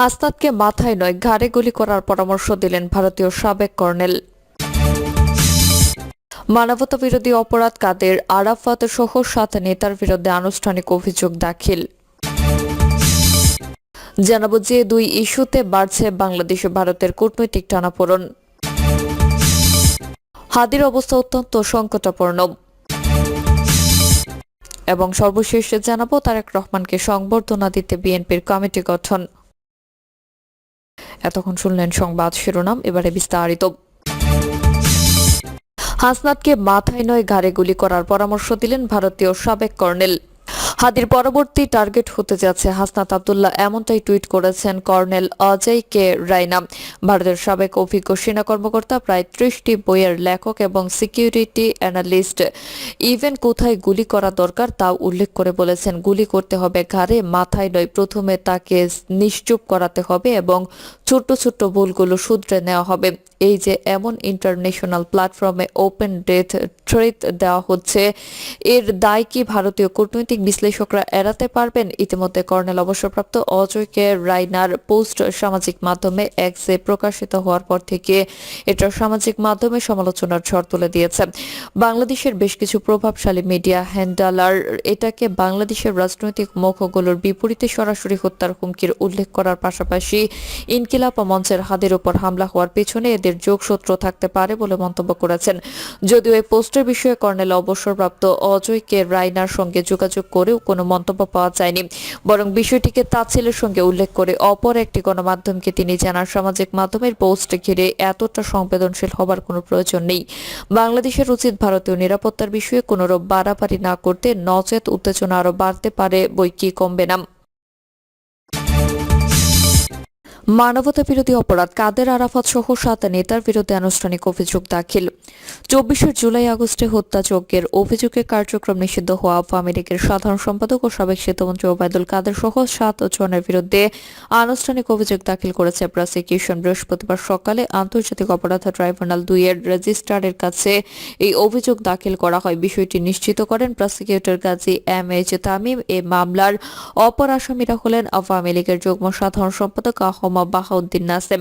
হাসনাতকে মাথায় নয়, ঘাড়ে গুলি করার পরামর্শ দিলেন ভারতীয় সাবেক কর্নেল। মানবতা বিরোধী অপরাধ কাদের আরাফাত সহ সাত নেতার বিরুদ্ধে আনুষ্ঠানিক অভিযোগ দাখিল। জানাব যে দুই ইস্যুতে বাড়ছে বাংলাদেশ ভারতের কূটনৈতিক টানাপোড়ন। হাদির অবস্থা অত্যন্ত সংকটাপন্ন। এবং সর্বশেষ জানাব তারেক রহমানকে সংবর্ধনা দিতে বিএনপির কমিটি গঠন। এতক্ষণ শুনলেন সংবাদ শিরোনাম, এবারে বিস্তারিত। হাসনাতকে মাথায় নয় ঘাড়ে গুলি করার পরামর্শ দিলেন ভারতীয় সাবেক কর্নেল। হাদির পরবর্তী টার্গেট হতে যাচ্ছে হাসনাত আবদুল্লাহ, এমনটাই টুইট করেছেন কর্নেল অজয় কে রায়না। ভারতের সাবেক অভিজ্ঞ সেনা কর্মকর্তা, প্রায় ত্রিশটি বইয়ের লেখক এবং সিকিউরিটি অ্যানালিস্ট। ইভেন কোথায় গুলি করা দরকার তাও উল্লেখ করে বলেছেন, গুলি করতে হবে ঘাড়ে, মাথায় নয়, প্রথমে তাকে নিশ্চুপ করাতে হবে এবং ছোট্ট ছোট্ট ভুলগুলো শুধরে নেওয়া হবে। এই যে এমন ইন্টারন্যাশনাল প্ল্যাটফর্মে ওপেন ডেথ থ্রেট দেওয়া হচ্ছে, এর দায় কি ভারতীয় কূটনৈতিক বিশ্লেষকরা এড়াতে পারবেন। ইতিমধ্যে কর্নেল অবসরপ্রাপ্ত অজয় কে রাইনার পোস্ট সামাজিক মাধ্যমে এক্সে প্রকাশিত হওয়ার পর থেকে এটা সামাজিক মাধ্যমে সমালোচনার ঝড় তুলে দিয়েছে। বাংলাদেশের বেশ কিছু প্রভাবশালী মিডিয়া হ্যান্ডালার এটাকে বাংলাদেশের রাজনৈতিক মুখগুলোর বিপরীতে সরাসরি হত্যার হুমকির উল্লেখ করার পাশাপাশি ইনকিলাব মঞ্চের হাদের উপর হামলা হওয়ার পেছনে এদের যোগসূত্র থাকতে পারে বলে মন্তব্য করেছেন। যদিও এই পোস্টের বিষয়ে কর্নেল অবসরপ্রাপ্ত অজয় কে রাইনার সঙ্গে যোগাযোগ করেও কোনো মন্তব্য পাওয়া যায়নি। বরং বিষয়টিকে তাচ্ছিলের সঙ্গে উল্লেখ করে অপর একটি গণমাধ্যমকে তিনি জানার সামাজিক মাধ্যমের পোস্ট ঘিরে এতটা সংবেদনশীল হবার কোনো প্রয়োজন নেই। বাংলাদেশের উচিত ভারতীয় নিরাপত্তার বিষয়ে কোনোরূপ বাড়াবাড়ি না করতে নচেত উত্তেজনা আরও বাড়তে পারে বই কি কমবে না। মানবতা বিরোধী অপরাধ কাদের আরাফাত সহ সাত নেতার বিরুদ্ধে আনুষ্ঠানিক অভিযোগ দাখিল। চব্বিশে জুলাই আগস্টে হত্যাযজ্ঞের অভিযোগে কার্যক্রম নিষিদ্ধ হওয়া আওয়ামী লীগের সাধারণ সম্পাদক ও সাবেক সেতুমন্ত্রী ওবায়দুল কাদের সহ সাত জনের বিরুদ্ধে আনুষ্ঠানিক অভিযোগ দাখিল করেছে প্রসিকিউশন বৃহস্পতিবার সকালে আন্তর্জাতিক অপরাধ ট্রাইব্যুনাল দুই এর রেজিস্ট্রারের কাছে। এই অভিযোগ দাখিল করা হয়। বিষয়টি নিশ্চিত করেন prosecutor Gazi M H Tamim. এ মামলার অপর আসামিরা হলেন আওয়ামী লীগের যুগ্ম সাধারণ সম্পাদক আহমদ বাহাউদ্দিন নাসেম।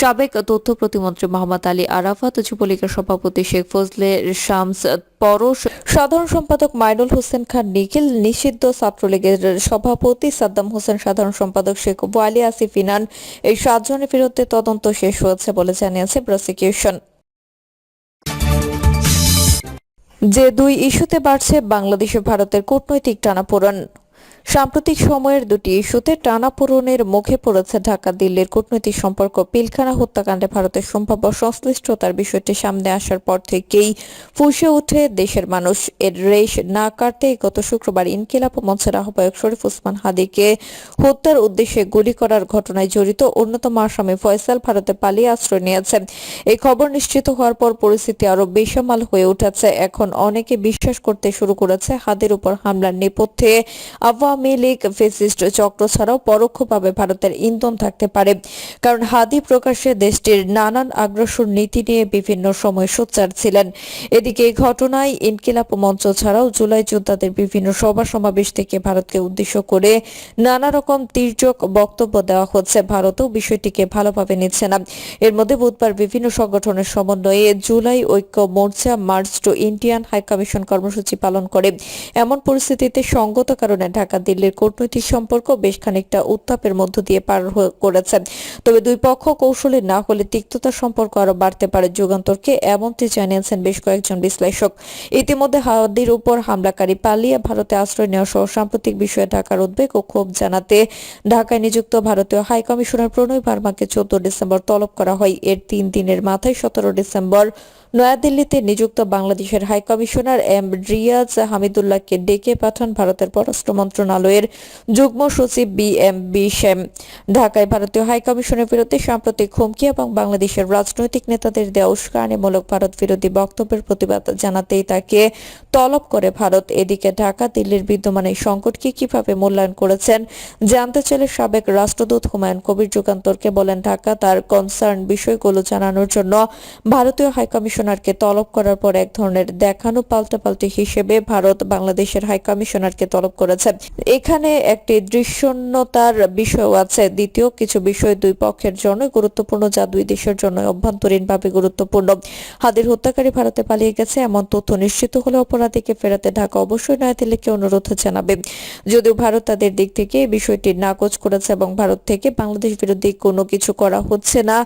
সাবেক তথ্য প্রতিমন্ত্রী মোহাম্মদ আলী আরাফাত যুবলীগের সভাপতি শেখ ফজলে শামস পরশ। সাধারণ সম্পাদক মাইনুল হোসেন খান নিখিল, নিষিদ্ধ ছাত্রলীগের সভাপতি সাদ্দাম হোসেন, সাধারণ সম্পাদক শেখ ওয়ালি আসিফ ইনান, এই সাতজনের বিরুদ্ধে তদন্ত শেষ হয়েছে বলে জানিয়েছে প্রসিকিউশন। যে দুই ইস্যুতে বাড়ছে বাংলাদেশ ও ভারতের কূটনৈতিক টানাপোড়েন। সাম্প্রতিক সময়ের দুটি ইস্যুতে টানাপোড়েনের মুখে পড়েছে ঢাকা, দিল্লির কূটনৈতিক সম্পর্ক, পিলখানা হত্যাকাণ্ডে ভারতের সম্ভাব্য সংশ্লিষ্টতার বিষয়টি সামনে আসার পর থেকেই ফুসে উঠে দেশের মানুষ। এর রেশ না কাটতে গত শুক্রবার ইনকিলাব মঞ্চের আহ্বায়ক শরীফ ওসমান হাদিকে হত্যার উদ্দেশ্যে গুলি করার ঘটনায় জড়িত অন্যতম আসামি ফয়সাল ভারতে পালিয়ে আশ্রয় নিয়েছেন। এই খবর নিশ্চিত হওয়ার পর পরিস্থিতি আরও বেসামাল হয়ে উঠেছে। এখন অনেকে বিশ্বাস করতে শুরু করেছে হাদের উপর হামলার নেপথ্যে। আওয়ামী লীগ, ফেসিস্ট চক্র ছাড়াও পরোক্ষভাবে ভারতের ইন্ধন থাকতে পারে। কারণ হাদি প্রকাশ্যে দেশটির নানান আগ্রাসন নীতি নিয়ে বিভিন্ন সময় সোচ্চার ছিলেন। এদিকে এই ঘটনায় ইনকিলাব মঞ্চ ছাড়াও জুলাই যোদ্ধাদের বিভিন্ন সভা সমাবেশ থেকে ভারতকে উদ্দেশ্য করে নানা রকম তির্যক বক্তব্য দেওয়া হচ্ছে। ভারতও বিষয়টিকে ভালোভাবে নিচ্ছে না। এর মধ্যে বুধবার বিভিন্ন সংগঠনের সমন্বয়ে জুলাই ঐক্য মোর্চা march to Indian high commission কর্মসূচি পালন করে। এমন পরিস্থিতিতে সঙ্গত কারণে ঢাকা দিল্লির কূটনৈতিক সম্পর্ক বেশ খানিকটা উত্তাপের মধ্য দিয়ে পার করেছে। তবে দুই পক্ষ কৌশলে না হলে তিক্ততার সম্পর্ক আরও বাড়তে পারে যুগান্তরকে, এমনটি জানিয়েছেন বেশ কয়েকজন বিশ্লেষক। ইতিমধ্যে হাদির উপর হামলাকারী পালিয়ে ভারতে আশ্রয় নেওয়া সহ সাম্প্রতিক বিষয়ে ঢাকার উদ্বেগ ও ক্ষোভ জানাতে ঢাকায় নিযুক্ত ভারতীয় হাই কমিশনার প্রণয় ভার্মাকে চোদ্দ ডিসেম্বর তলব করা হয়। এর তিন দিনের মাথায় সতেরো ডিসেম্বর নয়াদিল্লিতে নিযুক্ত বাংলাদেশের হাই কমিশনার এম রিয়াজ হামিদুল্লাহকে ডেকে পাঠান ভারতের পররাষ্ট্র মন্ত্রণালয়ের যুগ্ম সচিব বি এম বি শ্যাম ঢাকায় ভারতীয় হাই কমিশনের বিরুদ্ধে সাম্প্রতিক হুমকি এবং বাংলাদেশের রাজনৈতিক নেতাদের দেওয়া উস্কানিমূলক ভারত বিরোধী বক্তব্যের প্রতিবাদ জানাতেই তাকে তলব করে ভারত। এদিকে ঢাকা, দিল্লির বিদ্যমান এই সংকটকে কীভাবে মূল্যায়ন করেছেন জানতে চাইলে সাবেক রাষ্ট্রদূত হুমায়ুন কবির যুগান্তরকে বলেন, ঢাকা তার কনসার্ন বিষয়গুলো জানানোর জন্য ভারতীয় হাই কমিশনারকে তলব করার পর এক ধরনের দেখানো পাল্টাপাল্টি হিসেবে ভারত বাংলাদেশের হাই কমিশনারকে তলব করেছে। এখানে একটি দৃশ্যন্যতার বিষয় আছে। দ্বিতীয় কিছু বিষয় দুই পক্ষের জন্য গুরুত্বপূর্ণ যা দুই দেশের জন্য অভ্যন্তরীণভাবে গুরুত্বপূর্ণ। হাদির হত্যাকারী ভারতে পালিয়ে গেছে, এমন তথ্য নিশ্চিত হলে অপরাধীকে ফেরাতে ঢাকা অবশ্যই নয়াদিল্লিকে অনুরোধ জানাবে। যদিও ভারত তাদের দিক থেকে এই বিষয়টি নাকচ করেছে এবং ভারত থেকে বাংলাদেশ বিরোধী কোনো কিছু করা হচ্ছে না,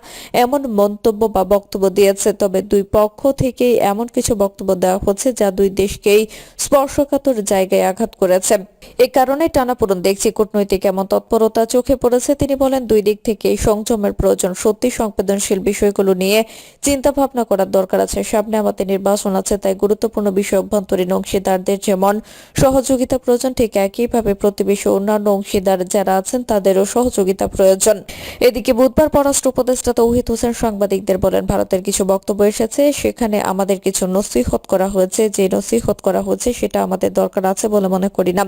এমন মন্তব্য বা বক্তব্য দিয়েছে, তবে দুই পক্ষ থেকেই এমন কিছু বক্তব্য দেওয়া হচ্ছে যা দুই দেশকেই স্পর্শকাতর জায়গায় আঘাত করেছে। এ কারণে টানাপোড়েন দেখছি কূটনৈতিক এমন তৎপরতা চোখে পড়েছে। তিনি বলেন, দুই দিক থেকে সংযমের প্রয়োজন। সত্যি সংবেদনশীল বিষয়গুলো নিয়ে চিন্তা ভাবনা করার দরকার আছে। সামনে আমাদের নির্বাচন আছে, তাই গুরুত্বপূর্ণ বিষয় অভ্যন্তরীণ অংশীদারদের যেমন সহযোগিতা প্রয়োজন, ঠিক একইভাবে প্রতিবেশী অন্যান্য অংশীদার যারা আছেন, তাদেরও সহযোগিতা প্রয়োজন। এদিকে বুধবার পররাষ্ট্র উপদেষ্টা তৌহিদ হোসেন সাংবাদিকদের বলেন, ভারতের কিছু বক্তব্য এসেছে। সেখানে আমাদের কিছু নসিহত করা হয়েছে। যে নসিহত করা হয়েছে সেটা আমাদের দরকার আছে বলে মনে করি না।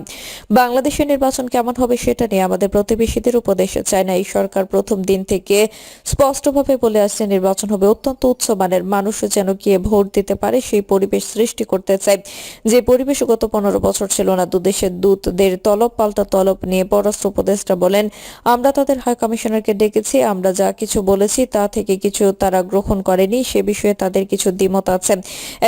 বাংলাদেশের নির্বাচন কেমন হবে সেটা নিয়ে আমাদের প্রতিবেশীদের উপদেশ চায় না। এই সরকার প্রথম দিন থেকে স্পষ্টভাবে বলে আসছে, নির্বাচন হবে অত্যন্ত উচ্চমানের। মানুষ যেন গিয়ে ভোট দিতে পারে সেই পরিবেশ সৃষ্টি করতে চায়। যে পরিবেশ গত পনেরো বছর ছিল না দুদেশের দূতদের তলব, পাল্টা তলব নিয়ে পররাষ্ট্র উপদেষ্টা বলেন, আমরা তাদের হাই কমিশনারকে ডেকেছি, আমরা যা কিছু বলেছি তা থেকে কিছু তারা গ্রহণ করেনি, সে বিষয়ে তাদের কিছু দ্বিমত আছে।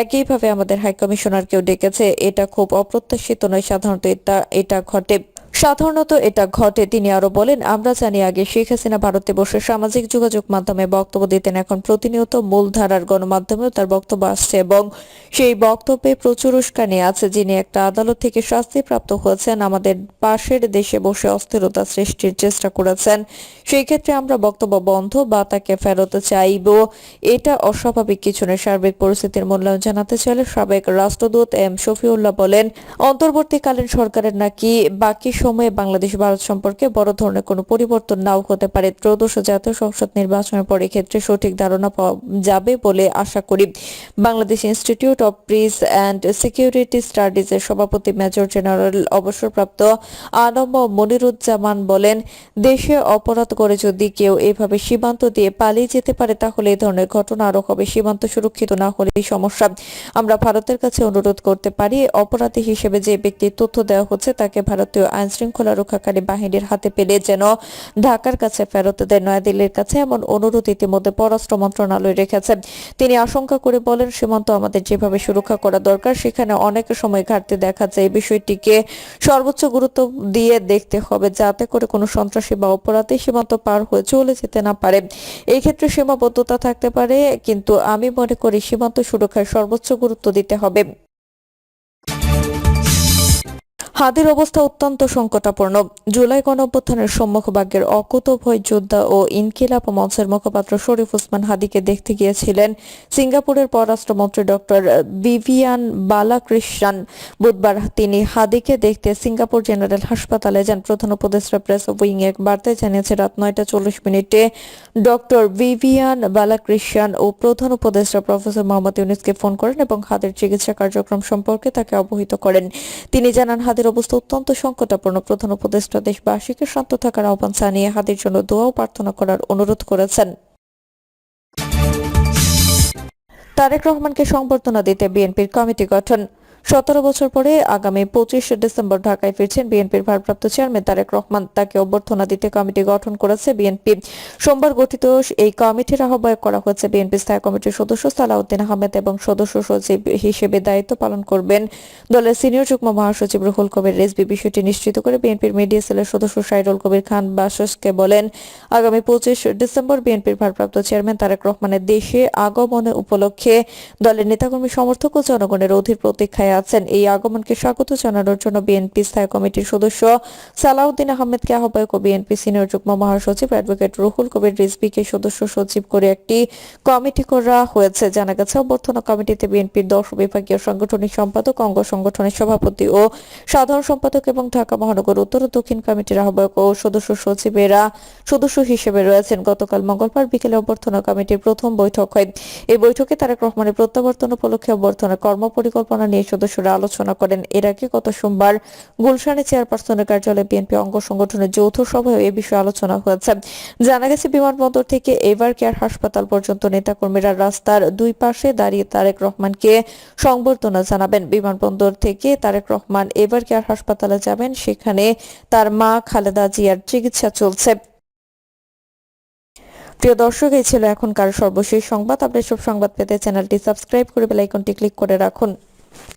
একইভাবে আমাদের হাইকমিশনারকেও ডেকেছে, এটা খুব অপ্রত্যাশিত নয়, সাধারণত এটা এটা ঘটে। সাধারণত এটা ঘটে, তিনি আরও বলেন, আমরা জানি আগে শেখ হাসিনা ভারতে বসে সামাজিক যোগাযোগ মাধ্যমে বক্তব্য দিতেন, এখন প্রতিনিয়ত মূলধারার গণমাধ্যমেও তার বক্তব্য আসছে এবং সেই বক্তব্যে প্রচুর উস্কানি আছে, যিনি একটা আদালত থেকে শাস্তিপ্রাপ্ত হয়েছেন, আমাদের পাশের দেশে বসে অস্থিরতা সৃষ্টির চেষ্টা করেছেন। সেই ক্ষেত্রে আমরা বক্তব্য বন্ধ বা তাকে ফেরত চাইব, এটা অস্বাভাবিক কিছু নয়। সার্বিক পরিস্থিতির মূল্যায়ন জানাতে চাইলে সাবেক রাষ্ট্রদূত এম শফিউল্লাহ বলেন, অন্তর্বর্তীকালীন সরকারের নাকি বাকি সময়ে বাংলাদেশ ভারত সম্পর্কে বড় ধরনের কোনো পরিবর্তন নাও হতে পারে। ত্রয়োদশ জাতীয় সংসদ নির্বাচনের পর ক্ষেত্রে সঠিক ধারণা পাওয়া যাবে বলে আশা করি। Bangladesh institute of peace and security studies এর সভাপতি মেজর জেনারেল অবসরপ্রাপ্ত আনম মনিরুজ্জামান বলেন, দেশে অপরাধ করে যদি কেউ এভাবে সীমান্ত দিয়ে পালিয়ে যেতে পারে, তাহলে এই ধরনের ঘটনা আরও হবে। সীমান্ত সুরক্ষিত না হলেই সমস্যা। আমরা ভারতের কাছে অনুরোধ করতে পারি, অপরাধী হিসেবে যে ব্যক্তির তথ্য দেওয়া হচ্ছে, তাকে ভারতীয় আইন শৃঙ্খলা রক্ষাকারী বাহিনীর হাতে পেলে যেন ঢাকার কাছে ফেরত দেয় নয়াদিল্লির কাছে এমন অনুরোধ ইতিমধ্যে পররাষ্ট্র মন্ত্রণালয় রেখেছে। তিনি আশঙ্কা করে বলেন, সীমান্ত আমাদের যেভাবে সুরক্ষা করা দরকার, সেখানে অনেক সময় ঘাটতি দেখা যায়। এই বিষয়টিকে সর্বোচ্চ গুরুত্ব দিয়ে দেখতে হবে, যাতে করে কোনো সন্ত্রাসী বা অপরাধী সীমান্ত পার হয়ে চলে যেতে না পারে। এই ক্ষেত্রে সীমাবদ্ধতা থাকতে পারে, কিন্তু আমি মনে করি সীমান্ত সুরক্ষায় সর্বোচ্চ গুরুত্ব দিতে হবে। হাদির অবস্থা অত্যন্ত সংকটাপন্ন। জুলাই গণঅভ্যুত্থানের সম্মুখভাগের অকুতভয় যোদ্ধা ও ইনকিলাব মঞ্চের মুখপাত্র শরীফ ওসমান হাদিকে দেখতে গিয়েছিলেন সিঙ্গাপুরের পররাষ্ট্রমন্ত্রী ডক্টর বিভিয়ান বালাকৃষ্ণান। বুধবার তিনি হাদিকে দেখতে সিঙ্গাপুর জেনারেল হাসপাতালে যান। প্রধান উপদেষ্টা প্রেস উইং এক বার্তায় জানিয়েছে, রাত নয়টা চল্লিশ মিনিটে ডক্টর ভিভিয়ান বালাকৃষ্ণান ও প্রধান উপদেষ্টা প্রফেসর মোহাম্মদ ইউনুসকে ফোন করেন এবং হাদের চিকিৎসা কার্যক্রম সম্পর্কে তাকে অবহিত করেন। তিনি জানান হাদের অবস্থা অত্যন্ত সংকটাপূর্ণ প্রধান উপদেষ্টা দেশবাসীকে শান্ত থাকার আহ্বান জানিয়ে হাদির জন্য দোয়া ও প্রার্থনা করার অনুরোধ করেছেন। তারেক রহমানকে সংবর্ধনা দিতে বিএনপির কমিটি গঠন। সতেরো বছর পরে আগামী পঁচিশে ডিসেম্বর ঢাকায় ফিরছেন বিএনপির ভারপ্রাপ্ত চেয়ারম্যান তারেক রহমান। তাকে অভ্যর্থনা দিতে কমিটি গঠন করেছে বিএনপি। সোমবার গঠিত এই কমিটির আহ্বায়ক করা হয়েছে বিএনপি স্থায়ী কমিটির সদস্য সালাউদ্দিন আহমেদ এবং সদস্য সচিব হিসেবে দায়িত্ব পালন করবেন। দলের সিনিয়র যুগ্ম মহাসচিব রুহুল কবির রেজবি বিষয়টি নিশ্চিত করে বিএনপির মিডিয়া সেলের সদস্য সাইরুল কবির খান বাসসকে বলেন, আগামী পঁচিশ ডিসেম্বর বিএনপির ভারপ্রাপ্ত চেয়ারম্যান তারেক রহমানের দেশে আগমনে উপলক্ষে দলের নেতাকর্মী, সমর্থক ও জনগণের অধীর প্রতীক্ষায় আছেন। এই আগমনকে স্বাগত জানানোর জন্য বিএনপি স্থায়ী কমিটির সদস্য সালাউদ্দিন আহমেদকে আহ্বায়ক ও বিএনপি সিনিয়র যুগ্ম মহাসচিব অ্যাডভোকেট রুহুল কবির রিজবিকে সদস্য সচিব করে একটি কমিটি করা হয়েছে। জানা গেছে, অভ্যর্থনা কমিটিতে বিএনপির দশ বিভাগীয় সাংগঠনিক সম্পাদক, অঙ্গ সংগঠনের সভাপতি ও সাধারণ সম্পাদক এবং ঢাকা মহানগর উত্তর ও দক্ষিণ কমিটির আহ্বায়ক ও সদস্য সচিবেরা সদস্য হিসেবে রয়েছেন। গতকাল মঙ্গলবার বিকেলে অভ্যর্থনা কমিটির প্রথম বৈঠক হয়। এই বৈঠকে তারেক রহমানের প্রত্যাবর্তন উপলক্ষে অভ্যর্থনা কর্মপরিকল্পনা নিয়ে সদস্যরা আলোচনা করেন। এর আগে গত সোমবার গুলশানে চেয়ারপারসনের কার্যালয়ে বিএনপি অঙ্গ সংগঠনের যৌথ সভায় এ বিষয়ে আলোচনা হয়েছে। জানা গেছে, বিমানবন্দর থেকে এভার কেয়ার হাসপাতাল পর্যন্ত নেতাকর্মীরা রাস্তার দুই পাশে দাঁড়িয়ে তারেক রহমানকে সংবর্ধনা জানাবেন। বিমানবন্দর থেকে তারেক রহমান এভার কেয়ার হাসপাতালে যাবেন, সেখানে তার মা খালেদা জিয়ার চিকিৎসা চলছে। প্রিয় দর্শক, এই ছিল এখনকার সর্বশেষ সংবাদ। আপনি সব সংবাদ পেতে চ্যানেলটি সাবস্ক্রাইব করে বেল আইকনটি ক্লিক করে রাখুন।